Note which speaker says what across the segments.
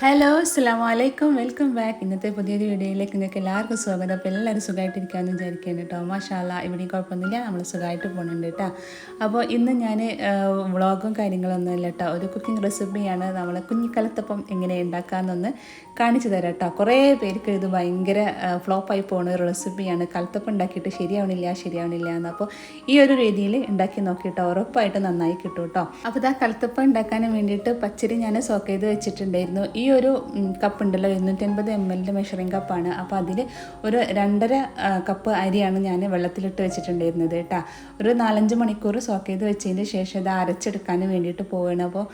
Speaker 1: Hello അസ്സാം വലൈക്കും welcome back ഇന്നത്തെ പുതിയൊരു വീഡിയോയിലേക്ക് നിങ്ങൾക്ക് എല്ലാവർക്കും സ്വാഗതം. അപ്പോൾ എല്ലാവരും സുഖമായിട്ടിരിക്കാമെന്ന് വിചാരിക്കുന്നുണ്ട് കേട്ടോ മാഷാല്ല ഇവിടെയും കുഴപ്പമൊന്നുമില്ല. നമ്മൾ സുഖമായിട്ട് പോകുന്നുണ്ട് കേട്ടോ അപ്പോൾ ഇന്ന് ഞാൻ വ്ളോഗും കാര്യങ്ങളൊന്നും ഇല്ല കേട്ടോ ഒരു കുക്കിംഗ് റെസിപ്പിയാണ് നമ്മൾ കുഞ്ഞിക്കലത്തപ്പം എങ്ങനെ ഉണ്ടാക്കാമെന്നൊന്ന് കാണിച്ചു തരാം കേട്ടോ കുറേ പേർക്ക് ഇത് ഭയങ്കര ഫ്ലോപ്പായി പോകുന്ന ഒരു റെസിപ്പിയാണ് കലത്തപ്പം ഉണ്ടാക്കിയിട്ട് ശരിയാവണില്ല ശരിയാവണില്ല എന്ന്. അപ്പോൾ ഈ ഒരു രീതിയിൽ ഉണ്ടാക്കി നോക്കിയിട്ട് ഉറപ്പായിട്ട് നന്നായി കിട്ടും കേട്ടോ അപ്പോൾ ഇതാ കലത്തപ്പം ഉണ്ടാക്കാൻ വേണ്ടിയിട്ട് പച്ചരി ഞാൻ സോക്ക് ചെയ്ത് വെച്ചിട്ടുണ്ടായിരുന്നു. ഈ ഒരു കപ്പ് ഉണ്ടല്ലോ ഇരുന്നൂറ്റൻപത് എം എല്ലിന്റെ മെഷറിംഗ് കപ്പാണ് അപ്പോൾ അതിൽ ഒരു രണ്ടര കപ്പ് അരിയാണ് ഞാൻ വെള്ളത്തിലിട്ട് വെച്ചിട്ടുണ്ടായിരുന്നത് കേട്ടോ. ഒരു നാലഞ്ച് മണിക്കൂർ സോക്ക് ചെയ്ത് വെച്ചതിന് ശേഷം ഇത് അരച്ചെടുക്കാൻ വേണ്ടിയിട്ട് പോവുകയാണ് അപ്പോൾ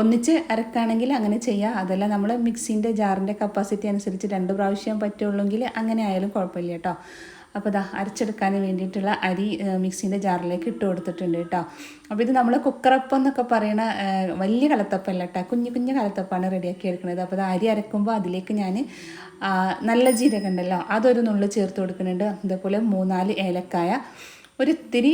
Speaker 1: ഒന്നിച്ച് അരക്കുകയാണെങ്കിൽ അങ്ങനെ ചെയ്യാം. അതല്ല നമ്മൾ മിക്സിന്റെ ജാറിന്റെ കപ്പാസിറ്റി അനുസരിച്ച് രണ്ട് പ്രാവശ്യം പറ്റുള്ളൂങ്കിൽ അങ്ങനെ ആയാലും കുഴപ്പമില്ല കേട്ടോ. അപ്പോൾ ഇതാ അരച്ചെടുക്കാൻ വേണ്ടിയിട്ടുള്ള അരി മിക്സിന്റെ ജാറിലേക്ക് ഇട്ട് കൊടുത്തിട്ടുണ്ട് കേട്ടോ. അപ്പോൾ ഇത് നമ്മൾ കുക്കറപ്പം എന്നൊക്കെ പറയണ വലിയ കലത്തപ്പല്ല കേട്ടോ. കുഞ്ഞു കുഞ്ഞു കലത്തപ്പാണ് റെഡിയാക്കി എടുക്കുന്നത് അപ്പോൾ അരി അരക്കുമ്പോൾ അതിലേക്ക് ഞാൻ നല്ല ജീരകം ഉണ്ടല്ലോ അതൊരു നുള്ളു ചേർത്ത് കൊടുക്കുന്നുണ്ട്. അതേപോലെ മൂന്നാൽ ഏലക്കായ ഒരു ഇത്തിരി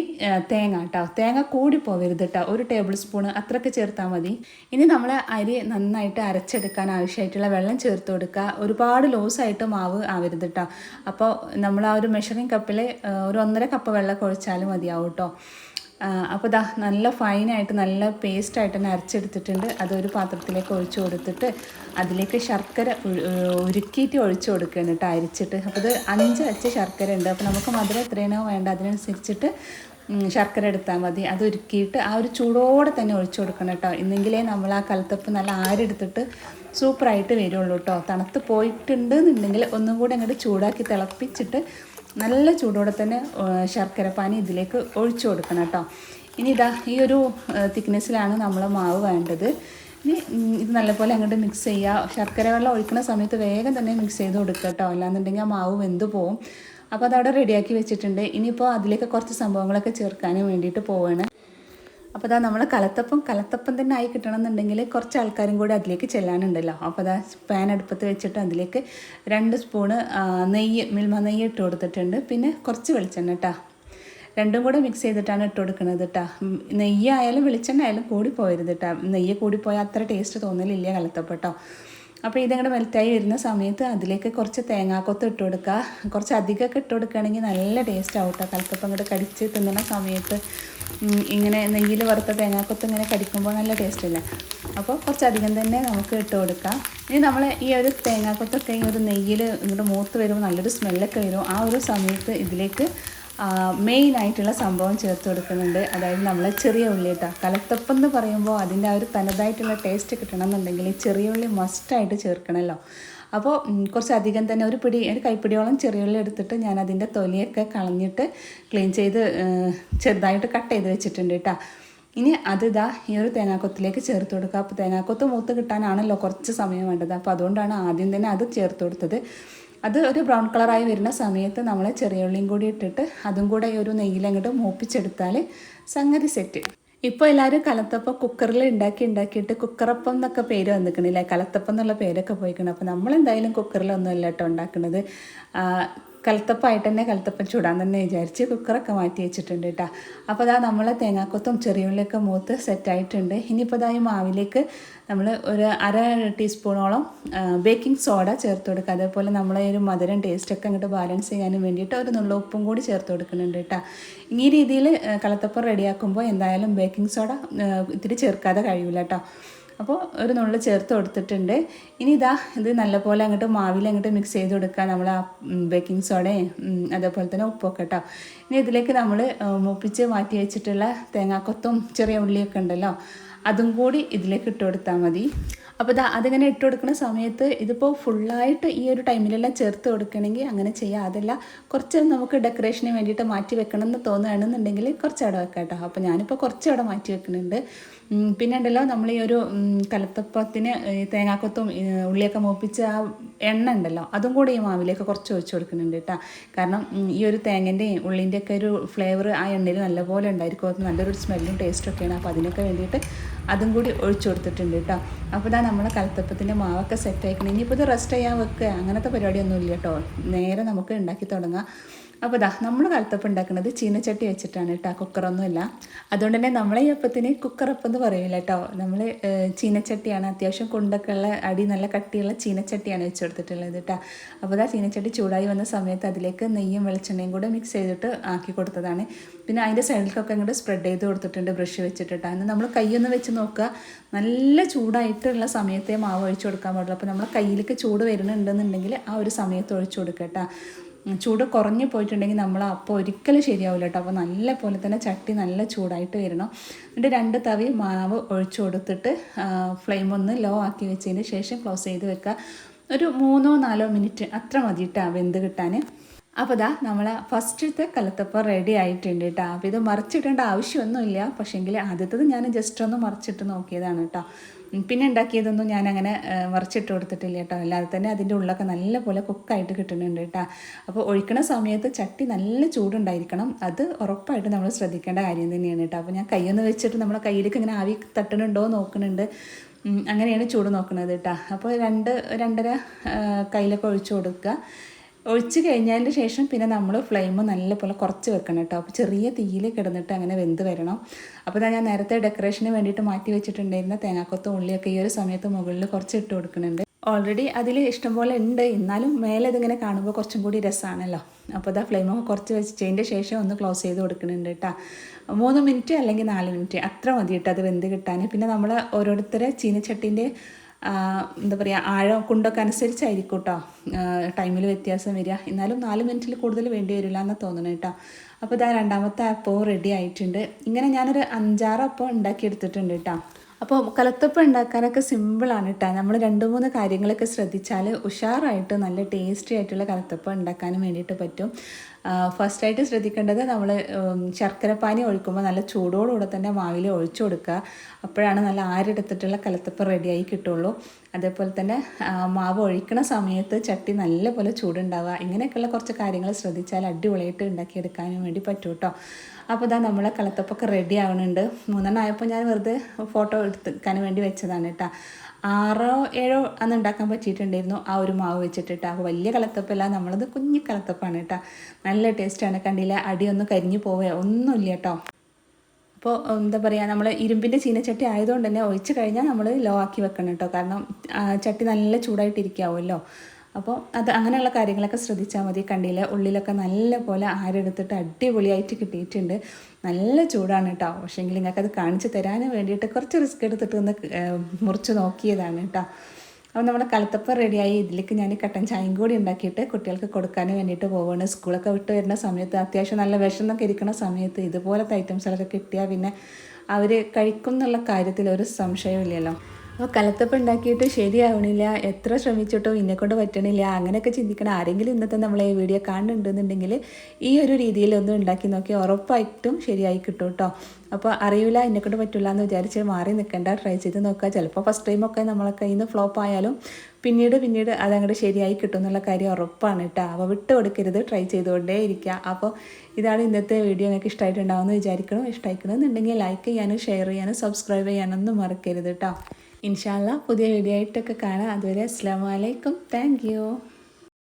Speaker 1: തേങ്ങ കേട്ടോ തേങ്ങ കൂടി പോവരുത് കേട്ടോ ഒരു ടേബിൾ സ്പൂൺ അത്രയ്ക്ക് ചേർത്താൽ മതി. ഇനി നമ്മൾ അരി നന്നായിട്ട് അരച്ചെടുക്കാൻ ആവശ്യമായിട്ടുള്ള വെള്ളം ചേർത്ത് കൊടുക്കുക. ഒരുപാട് ലൂസായിട്ട് മാവ് ആവരുത് കേട്ടോ അപ്പോൾ നമ്മൾ ആ ഒരു മെഷറിംഗ് കപ്പിൽ ഒരു ഒന്നര കപ്പ് വെള്ളം കുഴച്ചാലും മതിയാവും കേട്ടോ അപ്പോൾ ദാ നല്ല ഫൈനായിട്ട് നല്ല പേസ്റ്റായിട്ട് തന്നെ അരച്ചെടുത്തിട്ടുണ്ട്. അതൊരു പാത്രത്തിലേക്ക് ഒഴിച്ചു കൊടുത്തിട്ട് അതിലേക്ക് ശർക്കര ഉരുക്കിയിട്ട് ഒഴിച്ചു കൊടുക്കുകയാണ് കേട്ടോ അരിച്ചിട്ട്. അപ്പോൾ ഇത് അഞ്ച് അച്ച ശർക്കര ഉണ്ട്. അപ്പോൾ നമുക്ക് മധുരം എത്രയാണോ വേണ്ട അതിനനുസരിച്ചിട്ട് ശർക്കര എടുത്താൽ മതി. അത് ഉരുക്കിയിട്ട് ആ ഒരു ചൂടോടെ തന്നെ ഒഴിച്ചു കൊടുക്കണം കേട്ടോ. ഇന്നെങ്കിലേ നമ്മൾ ആ കലത്തപ്പ് നല്ല ആരെടുത്തിട്ട് സൂപ്പറായിട്ട് വരുള്ളൂ കേട്ടോ. തണുത്ത് പോയിട്ടുണ്ടെന്നുണ്ടെങ്കിൽ ഒന്നും കൂടി അങ്ങോട്ട് ചൂടാക്കി തിളപ്പിച്ചിട്ട് നല്ല ചൂടോടെ തന്നെ ശർക്കര പാനി ഇതിലേക്ക് ഒഴിച്ചു കൊടുക്കണം കേട്ടോ. ഇനി ഇതാ ഈ ഒരു തിക്നെസ്സിലാണ് നമ്മൾ മാവ് വേണ്ടത്. ഇനി ഇത് നല്ലപോലെ അങ്ങോട്ട് മിക്സ് ചെയ്യുക ശർക്കര വെള്ളം ഒഴിക്കുന്ന സമയത്ത് വേഗം തന്നെ മിക്സ് ചെയ്ത് കൊടുക്കുക കേട്ടോ. അല്ലാന്നുണ്ടെങ്കിൽ ആ മാവ് വെന്ത് പോവും. അപ്പോൾ അതവിടെ റെഡിയാക്കി വെച്ചിട്ടുണ്ട്. ഇനിയിപ്പോൾ അതിലേക്ക് കുറച്ച് സംഭവങ്ങളൊക്കെ ചേർക്കാനും വേണ്ടിയിട്ട് പോവുകയാണ് അപ്പോൾ അതാ നമ്മൾ കലത്തപ്പം കലത്തപ്പം തന്നെ ആയി കിട്ടണമെന്നുണ്ടെങ്കിൽ കുറച്ച് ആൾക്കാരും കൂടി അതിലേക്ക് ചെല്ലാനുണ്ടല്ലോ. അപ്പോൾ അതാ പാൻ അടുപ്പത്ത് വെച്ചിട്ട് അതിലേക്ക് രണ്ട് സ്പൂണ് നെയ്യ് മിൽമ നെയ്യ് ഇട്ട് കൊടുത്തിട്ടുണ്ട്. പിന്നെ കുറച്ച് വെളിച്ചെണ്ണ കേട്ടോ രണ്ടും കൂടെ മിക്സ് ചെയ്തിട്ടാണ് ഇട്ട് കൊടുക്കുന്നത് കേട്ടോ നെയ്യ് ആയാലും വെളിച്ചെണ്ണ ആയാലും കൂടി കേട്ടോ നെയ്യ് കൂടിപ്പോയാൽ പോയാൽ അത്ര ടേസ്റ്റ് തോന്നലില്ല കലത്തപ്പം കേട്ടോ അപ്പോൾ ഇതങ്ങോട്ട് മെൽറ്റായി വരുന്ന സമയത്ത് അതിലേക്ക് കുറച്ച് തേങ്ങാക്കൊത്ത് ഇട്ട് കൊടുക്കുക കുറച്ച് അധികമൊക്കെ ഇട്ട് കൊടുക്കുകയാണെങ്കിൽ നല്ല ടേസ്റ്റ് ആവും കേട്ടോ കൽക്കപ്പം കൂടെ കടിച്ച് തിന്നുന്ന സമയത്ത് ഇങ്ങനെ നെയ്യിൽ വറുത്ത തേങ്ങാക്കൊത്ത് ഇങ്ങനെ കടിക്കുമ്പോൾ നല്ല ടേസ്റ്റ് അല്ലേ അപ്പോൾ കുറച്ച് അധികം തന്നെ നമുക്ക് ഇട്ട് കൊടുക്കാം. ഇനി നമ്മൾ ഈ ഒരു തേങ്ങാക്കൊത്തൊക്കെ ഈ ഒരു നെയ്യിൽ ഇങ്ങോട്ട് മൂത്ത് വരുമ്പോൾ നല്ലൊരു സ്മെല്ലൊക്കെ വരും. ആ ഒരു സമയത്ത് ഇതിലേക്ക് മെയിൻ ആയിട്ടുള്ള സംഭവം ചേർത്ത് കൊടുക്കുന്നുണ്ട്. അതായത് നമ്മൾ ചെറിയ ഉള്ളി കേട്ടോ കലത്തപ്പം എന്ന് പറയുമ്പോൾ അതിന്റെ ആ ഒരു തനതായിട്ടുള്ള ടേസ്റ്റ് കിട്ടണം എന്നുണ്ടെങ്കിൽ ചെറിയ ഉള്ളി മസ്റ്റായിട്ട് ചേർക്കണമല്ലോ അപ്പോൾ കുറച്ചധികം തന്നെ ഒരു പിടി ഒരു കൈപ്പിടിയോളം ചെറിയ ഉള്ളി എടുത്തിട്ട് ഞാൻ അതിന്റെ തൊലിയൊക്കെ കളഞ്ഞിട്ട് ക്ലീൻ ചെയ്ത് ചെറുതായിട്ട് കട്ട് ചെയ്ത് വെച്ചിട്ടുണ്ട് കേട്ടോ ഇനി അത് ഇതാ ഈ ഒരു തേങ്ങാക്കൊത്തിലേക്ക് ചേർത്ത് കൊടുക്കുക. അപ്പോൾ തേങ്ങാക്കൊത്ത് മൂത്ത് കിട്ടാനാണല്ലോ കുറച്ച് സമയം വേണ്ടത്. അപ്പോൾ അതുകൊണ്ടാണ് ആദ്യം തന്നെ അത് ചേർത്ത് കൊടുത്തത്. അത് ഒരു ബ്രൗൺ കളറായി വരുന്ന സമയത്ത് നമ്മൾ ചെറിയ ഉള്ളിയും കൂടി ഇട്ടിട്ട് അതും കൂടെ ഒരു നെയ്യിലങ്ങോട്ട് മൂപ്പിച്ചെടുത്താൽ സംഗതി സെറ്റ് ഇപ്പോൾ എല്ലാവരും കലത്തപ്പം കുക്കറിൽ ഉണ്ടാക്കി ഉണ്ടാക്കിയിട്ട് കുക്കറപ്പം എന്നൊക്കെ പേര് വന്നിക്കണില്ലേ? കലത്തപ്പം എന്നുള്ള പേരൊക്കെ പോയിക്കണം. അപ്പോൾ നമ്മൾ എന്തായാലും കുക്കറിലൊന്നും അല്ല കേട്ടോ ഉണ്ടാക്കുന്നത് ആ, കലത്തപ്പമായിട്ട് തന്നെ കലത്തപ്പം ചൂടാൻ തന്നെ വിചാരിച്ച് കുക്കറൊക്കെ മാറ്റി വെച്ചിട്ടുണ്ട് കേട്ടോ അപ്പോൾ അതാ നമ്മൾ തേങ്ങാക്കൊത്തും ചെറിയുള്ളിയൊക്കെ മൂത്ത് സെറ്റായിട്ടുണ്ട്. ഇനിയിപ്പോൾ ഇതാ ഈ മാവിലേക്ക് നമ്മൾ ഒരു അര ടീസ്പൂണോളം ബേക്കിംഗ് സോഡ ചേർത്ത് കൊടുക്കുക അതേപോലെ നമ്മളെ ഒരു മധുരം ടേസ്റ്റൊക്കെ അങ്ങോട്ട് ബാലൻസ് ചെയ്യാനും വേണ്ടിയിട്ട് ഒരു നുള്ള ഉപ്പും കൂടി ചേർത്ത് കൊടുക്കുന്നുണ്ട് കേട്ടോ ഈ രീതിയിൽ കലത്തപ്പം റെഡിയാക്കുമ്പോൾ എന്തായാലും ബേക്കിംഗ് സോഡ ഇത്തിരി ചേർക്കാതെ കഴിയില്ല കേട്ടോ അപ്പോൾ ഒരു നുള്ളു ചേർത്ത് കൊടുത്തിട്ടുണ്ട്. ഇനി ഇതാ ഇത് നല്ലപോലെ അങ്ങോട്ട് മാവിൽ അങ്ങോട്ട് മിക്സ് ചെയ്ത് കൊടുക്കുക നമ്മൾ ആ ബേക്കിംഗ് സോഡയും അതേപോലെ തന്നെ ഉപ്പൊക്കെ കേട്ടോ ഇനി ഇതിലേക്ക് നമ്മൾ മൂപ്പിച്ച് മാറ്റി വെച്ചിട്ടുള്ള തേങ്ങാക്കൊത്തും ചെറിയ ഉള്ളിയൊക്കെ ഉണ്ടല്ലോ അതും കൂടി ഇതിലേക്ക് ഇട്ട് കൊടുത്താൽ മതി. അപ്പോൾ ഇതാ അതിങ്ങനെ ഇട്ട് കൊടുക്കുന്ന സമയത്ത് ഇതിപ്പോൾ ഫുള്ളായിട്ട് ഈ ഒരു ടൈമിലെല്ലാം ചേർത്ത് കൊടുക്കണമെങ്കിൽ അങ്ങനെ ചെയ്യാം. അതല്ല കുറച്ച് നമുക്ക് ഡെക്കറേഷന് വേണ്ടിയിട്ട് മാറ്റി വെക്കണം എന്ന് തോന്നുകയാണെന്നുണ്ടെങ്കിൽ കുറച്ച് അവിടെ വെക്കാം കേട്ടോ അപ്പോൾ ഞാനിപ്പോൾ കുറച്ച് അവിടെ മാറ്റി വെക്കുന്നുണ്ട്. പിന്നെ ഉണ്ടല്ലോ നമ്മൾ ഈ ഒരു കലത്തപ്പത്തിന് തേങ്ങാക്കൊത്തും ഉള്ളിയൊക്കെ മൂപ്പിച്ച ആ എണ്ണ ഉണ്ടല്ലോ അതും കൂടി ഈ മാവിലേക്ക് കുറച്ച് ഒഴിച്ച് കൊടുക്കുന്നുണ്ട് കേട്ടോ കാരണം ഈ ഒരു തേങ്ങന്റെയും ഉള്ളിന്റെ ഒക്കെ ഒരു ഫ്ലേവർ ആ എണ്ണയിൽ നല്ലപോലെ ഉണ്ടായിരിക്കും. അത് നല്ലൊരു സ്മെല്ലും ടേസ്റ്റും ഒക്കെയാണ്. അപ്പോൾ അതിനൊക്കെ വേണ്ടിയിട്ട് അതും കൂടി ഒഴിച്ചു കൊടുത്തിട്ടുണ്ട് കേട്ടോ അപ്പോൾ ഇതാ നമ്മളെ കലത്തപ്പത്തിന്റെ മാവൊക്കെ സെറ്റ് ആയിക്കണം. ഇനിയിപ്പോൾ ഇത് റെസ്റ്റ് ചെയ്യാൻ വെക്കുക അങ്ങനത്തെ പരിപാടിയൊന്നും ഇല്ല കേട്ടോ നേരെ നമുക്ക് ഉണ്ടാക്കി തുടങ്ങാം. അപ്പോൾ ദാ നമ്മൾ കലത്തപ്പം ഉണ്ടാക്കുന്നത് ചീനച്ചട്ടി വെച്ചിട്ടാണ് കേട്ടോ കുക്കറൊന്നുമില്ല. അതുകൊണ്ട് തന്നെ നമ്മളെ ഈ അപ്പത്തിന് കുക്കറപ്പം എന്ന് പറയില്ല കേട്ടോ. നമ്മൾ ചീനച്ചട്ടിയാണ് അത്യാവശ്യം കൊണ്ടൊക്കെ ഉള്ള അടി നല്ല കട്ടിയുള്ള ചീനച്ചട്ടിയാണ് വെച്ച് കൊടുത്തിട്ടുള്ളത് കേട്ടോ. അപ്പോൾ ഇതാ ചീനച്ചട്ടി ചൂടായി വന്ന സമയത്ത് അതിലേക്ക് നെയ്യും വെളിച്ചെണ്ണയും കൂടെ മിക്സ് ചെയ്തിട്ട് ആക്കി കൊടുത്തതാണ്. പിന്നെ അതിന്റെ സൈഡിലേക്കൊക്കെ അങ്ങോട്ട് സ്പ്രെഡ് ചെയ്ത് കൊടുത്തിട്ടുണ്ട് ബ്രഷ് വെച്ചിട്ട് അന്ന് നമ്മൾ കൈയൊന്ന് വെച്ച് നോക്കുക. നല്ല ചൂടായിട്ടുള്ള സമയത്തെ മാവ് ഒഴിച്ചു കൊടുക്കാൻ പാടുള്ളൂ. അപ്പോൾ നമ്മൾ കയ്യിലേക്ക് ചൂട് വരുന്നുണ്ടെന്നുണ്ടെങ്കിൽ ആ ഒരു സമയത്ത് ഒഴിച്ചു കൊടുക്കുക കേട്ടോ. ചൂട് കുറഞ്ഞു പോയിട്ടുണ്ടെങ്കിൽ നമ്മൾ അപ്പോൾ ഒരിക്കലും ശരിയാവില്ല കേട്ടോ. അപ്പോൾ നല്ല പോലെ തന്നെ ചട്ടി നല്ല ചൂടായിട്ട് വരണം. എന്നിട്ട് രണ്ട് തവി മാവ് ഒഴിച്ചു കൊടുത്തിട്ട് ഫ്ലെയിം ഒന്ന് ലോ ആക്കി വെച്ചതിന് ശേഷം ക്ലോസ് ചെയ്ത് വെക്കുക. ഒരു മൂന്നോ നാലോ മിനിറ്റ് അത്ര മതി കേട്ടോ വെന്ത് കിട്ടാൻ. അപ്പോൾ ദാ നമ്മൾ ഫസ്റ്റത്തെ കലത്തപ്പം റെഡി ആയിട്ടുണ്ട് കേട്ടോ അപ്പോൾ ഇത് മറിച്ചിടേണ്ട ആവശ്യമൊന്നുമില്ല. പക്ഷേങ്കിൽ ആദ്യത്തത് ഞാൻ ജസ്റ്റ് ഒന്ന് മറിച്ചിട്ട് നോക്കിയതാണ് കേട്ടോ പിന്നെ ഉണ്ടാക്കിയതൊന്നും ഞാൻ അങ്ങനെ മറിച്ചിട്ട് കൊടുത്തിട്ടില്ല കേട്ടോ അല്ലാതെ തന്നെ അതിന്റെ ഉള്ളൊക്കെ നല്ലപോലെ കുക്കായിട്ട് കിട്ടുന്നുണ്ട് കേട്ടോ അപ്പോൾ ഒഴിക്കണ സമയത്ത് ചട്ടി നല്ല ചൂടുണ്ടായിരിക്കണം. അത് ഉറപ്പായിട്ട് നമ്മൾ ശ്രദ്ധിക്കേണ്ട കാര്യം തന്നെയാണ് കേട്ടോ അപ്പോൾ ഞാൻ കൈയൊന്ന് വെച്ചിട്ട് നമ്മുടെ കയ്യിലേക്ക് ഇങ്ങനെ ആവി തട്ടുന്നുണ്ടോ നോക്കുന്നുണ്ട്. അങ്ങനെയാണ് ചൂട് നോക്കുന്നത് കേട്ടോ അപ്പോൾ രണ്ട് രണ്ടര കയ്യിലൊക്കെ ഒഴിച്ചു കൊടുക്കുക ഒഴിച്ച് കഴിഞ്ഞതിന് ശേഷം പിന്നെ നമ്മൾ ഫ്ലെയിം നല്ലപോലെ കുറച്ച് വെക്കണം കേട്ടോ. അപ്പോൾ ചെറിയ തീയിൽ കിടന്നിട്ട് അങ്ങനെ വെന്ത് വരണം. അപ്പോൾ ഞാൻ നേരത്തെ ഡെക്കറേഷന് വേണ്ടിയിട്ട് മാറ്റി വെച്ചിട്ടുണ്ടായിരുന്ന തേങ്ങാക്കൊത്തും ഉള്ളിയൊക്കെ ഈ ഒരു സമയത്ത് മുകളിൽ കുറച്ച് ഇട്ട് കൊടുക്കുന്നുണ്ട്. ഓൾറെഡി അതിൽ ഇഷ്ടംപോലെ ഉണ്ട്. എന്നാലും മേലെ ഇതിങ്ങനെ കാണുമ്പോൾ കുറച്ചും കൂടി രസമാണല്ലോ. അപ്പോൾ ഇതാ ഫ്ലെയിമൊക്കെ കുറച്ച് വെച്ചതിന്റെ ശേഷം ഒന്ന് ക്ലോസ് ചെയ്ത് കൊടുക്കുന്നുണ്ട് കേട്ടോ. മൂന്ന് മിനിറ്റ് അല്ലെങ്കിൽ നാല് മിനിറ്റ് അത്ര മതി കേട്ടോ അത് വെന്ത് കിട്ടാൻ. പിന്നെ നമ്മൾ ഓരോരുത്തരെ ചീനച്ചട്ടിന്റെ എന്താ പറയുക ആഴം കൊണ്ടൊക്കെ അനുസരിച്ചായിരിക്കും കേട്ടോ ടൈമിൽ വ്യത്യാസം വരിക. എന്നാലും നാല് മിനിറ്റിൽ കൂടുതൽ വേണ്ടി വരില്ല എന്ന് തോന്നുന്നു കേട്ടോ അപ്പോൾ ഇതാ രണ്ടാമത്തെ അപ്പോൾ റെഡി ആയിട്ടുണ്ട്. ഇങ്ങനെ ഞാനൊരു അഞ്ചാറ് അപ്പം ഉണ്ടാക്കിയെടുത്തിട്ടുണ്ട് കേട്ടോ അപ്പോൾ കലത്തപ്പം ഉണ്ടാക്കാനൊക്കെ സിമ്പിളാണ് കേട്ടോ നമ്മൾ രണ്ട് മൂന്ന് കാര്യങ്ങളൊക്കെ ശ്രദ്ധിച്ചാൽ ഉഷാറായിട്ട് നല്ല ടേസ്റ്റി ആയിട്ടുള്ള കലത്തപ്പം ഉണ്ടാക്കാനും വേണ്ടിയിട്ട് പറ്റും. ഫസ്റ്റായിട്ട് ശ്രദ്ധിക്കേണ്ടത് നമ്മൾ ശർക്കരപ്പാനി ഒഴിക്കുമ്പോൾ നല്ല ചൂടോടുകൂടെ തന്നെ മാവിൽ ഒഴിച്ചു കൊടുക്കുക. അപ്പോഴാണ് നല്ല ആരെടുത്തിട്ടുള്ള കലത്തപ്പം റെഡിയായി കിട്ടുള്ളൂ. അതേപോലെ തന്നെ മാവ് ഒഴിക്കുന്ന സമയത്ത് ചട്ടി നല്ലപോലെ ചൂടുണ്ടാവുക. ഇങ്ങനെയൊക്കെയുള്ള കുറച്ച് കാര്യങ്ങൾ ശ്രദ്ധിച്ചാൽ അടിപൊളിയായിട്ട് ഉണ്ടാക്കിയെടുക്കാനും വേണ്ടി പറ്റും കേട്ടോ അപ്പോൾ ഇതാ നമ്മളെ കളത്തപ്പൊക്കെ റെഡി ആവുന്നുണ്ട് മൂന്നെണ്ണം ആയപ്പോൾ ഞാൻ വെറുതെ ഫോട്ടോ എടുക്കാൻ വേണ്ടി വെച്ചതാണ് കേട്ടോ ആറോ ഏഴോ അന്ന് ഉണ്ടാക്കാൻ പറ്റിയിട്ടുണ്ടായിരുന്നു ആ ഒരു മാവ് വെച്ചിട്ട് കേട്ടോ അപ്പോൾ വലിയ കളത്തപ്പല്ല നമ്മളത് കുഞ്ഞു കളത്തപ്പാണ് കേട്ടോ നല്ല ടേസ്റ്റാണ് കണ്ടില്ല അടിയൊന്നും കരിഞ്ഞു പോവുക ഒന്നുമില്ല കേട്ടോ അപ്പോൾ എന്താ പറയുക നമ്മൾ ഇരുമ്പിന്റെ ചീനച്ചട്ടി ആയതുകൊണ്ട് തന്നെ ഒഴിച്ച് കഴിഞ്ഞാൽ നമ്മൾ ലോ ആക്കി വെക്കണം കേട്ടോ കാരണം ചട്ടി നല്ല ചൂടായിട്ടിരിക്കാവുമല്ലോ അപ്പോൾ അത് അങ്ങനെയുള്ള കാര്യങ്ങളൊക്കെ ശ്രദ്ധിച്ചാൽ മതി. കണ്ടില്ല? ഉള്ളിലൊക്കെ നല്ല പോലെ ആരെടുത്തിട്ട് അടിപൊളിയായിട്ട് കിട്ടിയിട്ടുണ്ട്. നല്ല ചൂടാണ് കേട്ടോ പക്ഷേങ്കിൽ നിങ്ങൾക്ക് അത് കാണിച്ചു വേണ്ടിയിട്ട് കുറച്ച് റിസ്ക് എടുത്തിട്ട് ഒന്ന് മുറിച്ച് നോക്കിയതാണ് കേട്ടോ അപ്പോൾ നമ്മുടെ കലത്തപ്പം റെഡിയായി ഇതിലേക്ക് ഞാൻ കട്ടൻ ചായയും കൂടി ഉണ്ടാക്കിയിട്ട് കുട്ടികൾക്ക് കൊടുക്കാൻ വേണ്ടിയിട്ട് പോവുകയാണ് സ്കൂളൊക്കെ വിട്ട് വരുന്ന സമയത്ത് അത്യാവശ്യം നല്ല വിഷമൊക്കെ ഇരിക്കുന്ന സമയത്ത് ഇതുപോലത്തെ ഐറ്റംസുകളൊക്കെ കിട്ടിയാൽ പിന്നെ അവർ കഴിക്കും എന്നുള്ള കാര്യത്തിൽ ഒരു സംശയമില്ലല്ലോ അപ്പോൾ കലത്തപ്പം ഉണ്ടാക്കിയിട്ട് ശരിയാവണില്ല. എത്ര ശ്രമിച്ചിട്ടോ കൊണ്ട് പറ്റണില്ല. അങ്ങനെയൊക്കെ ചിന്തിക്കണം ആരെങ്കിലും ഇന്നത്തെ നമ്മൾ ഈ വീഡിയോ കാണുന്നുണ്ടെന്നുണ്ടെങ്കിൽ ഈ ഒരു രീതിയിൽ ഒന്ന് ഉണ്ടാക്കി നോക്കി ഉറപ്പായിട്ടും ശരിയായി കിട്ടും കേട്ടോ അപ്പോൾ അറിയില്ല കൊണ്ട് പറ്റില്ല എന്ന് വിചാരിച്ച് മാറി നിൽക്കേണ്ട. ട്രൈ ചെയ്ത് നോക്കുക. ചിലപ്പോൾ ഫസ്റ്റ് ടൈമൊക്കെ നമ്മളെ കയ്യിൽ നിന്ന് ഫ്ലോപ്പ് ആയാലും പിന്നീട് പിന്നീട് അതങ്ങോട്ട് ശരിയായി കിട്ടും എന്നുള്ള കാര്യം ഉറപ്പാണ് കേട്ടോ അപ്പോൾ വിട്ട് കൊടുക്കരുത്. ട്രൈ ചെയ്തുകൊണ്ടേ ഇരിക്കുക. അപ്പോൾ ഇതാണ് ഇന്നത്തെ വീഡിയോ. നിങ്ങൾക്ക് ഇഷ്ടമായിട്ടുണ്ടാവുമെന്ന് വിചാരിക്കണം ഇഷ്ടമായിക്കണമെന്നുണ്ടെങ്കിൽ ലൈക്ക് ചെയ്യാനും ഷെയർ ചെയ്യാനും സബ്സ്ക്രൈബ് ചെയ്യാനൊന്നും മറക്കരുത് കേട്ടോ ഇൻഷാല്ല പുതിയ വീഡിയോ ആയിട്ടൊക്കെ കാണാം. അതുവരെ അസ്സാം വലൈക്കും താങ്ക്